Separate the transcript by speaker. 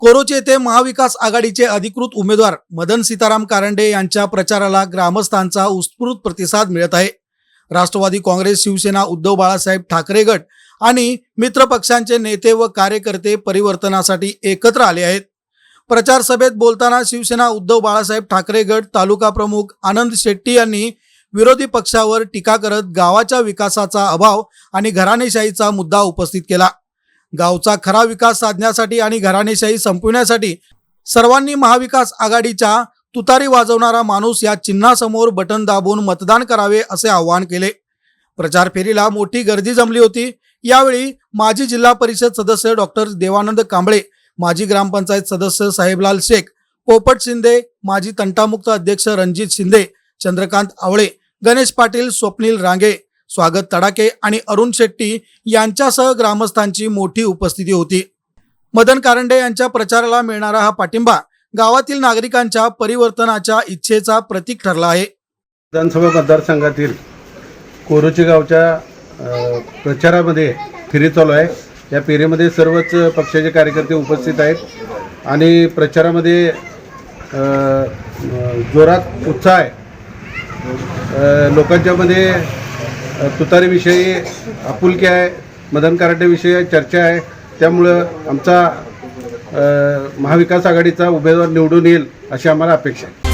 Speaker 1: कोरोचे येथे महाविकास आघाडीचे अधिकृत उमेदवार मदन सीताराम कारंडे यांच्या प्रचाराला ग्रामस्थांचा उत्स्फूर्त प्रतिसाद मिळत आहे. राष्ट्रवादी काँग्रेस शिवसेना उद्धव बाळासाहेब ठाकरे गट आणि मित्र पक्षांचे नेते व कार्यकर्ते परिवर्तनासाठी एकत्र आले आहेत. प्रचार सभेत बोलताना शिवसेना उद्धव बाळासाहेब ठाकरे गट तालुका प्रमुख आनंद शेट्टी यांनी विरोधी पक्षावर टीका करत गावाच्या विकासाचा अभाव आणि घराणेशाहीचा मुद्दा उपस्थित केला. गावचा खरा विकास साधण्यासाठी आणि घराणेशाही संपविण्यासाठी सर्वांनी महाविकास आघाडीच्या तुतारी वाजवणारा माणूस या चिन्हासमोर बटन दाबून मतदान करावे असे आवाहन केले. प्रचार फेरीला मोठी गर्दी जमली होती. यावेळी माजी जिल्हा परिषद सदस्य डॉक्टर देवानंद कांबळे माजी ग्रामपंचायत सदस्य साहेबलाल शेख पोपट शिंदे माजी तंटामुक्त अध्यक्ष रणजित शिंदे चंद्रकांत आवळे गणेश पाटील स्वप्नील रांगे स्वागत तडाके आणि अरुण शेट्टी यांच्यासह ग्रामस्थांची मोठी उपस्थिती होती. मदन कारंडे यांच्या प्रचाराला मिळणारा हा पाठिंबा गावातील नागरिकांच्या परिवर्तनाच्या इच्छेचा प्रतीक ठरला आहे.
Speaker 2: विधानसभा मतदारसंघातील कोरोची गावच्या प्रचारामध्ये फेरी चालू आहे. या फेरीमध्ये सर्वच पक्षाचे कार्यकर्ते उपस्थित आहेत आणि प्रचारामध्ये जोरात उत्साह आहे. लोकांच्यामध्ये तुतारीविषयी आपुलकी आहे मदन कराटेविषयी चर्चा आहे. त्यामुळं आमचा महाविकास आघाडीचा उमेदवार निवडून येईल अशी आम्हाला अपेक्षा आहे.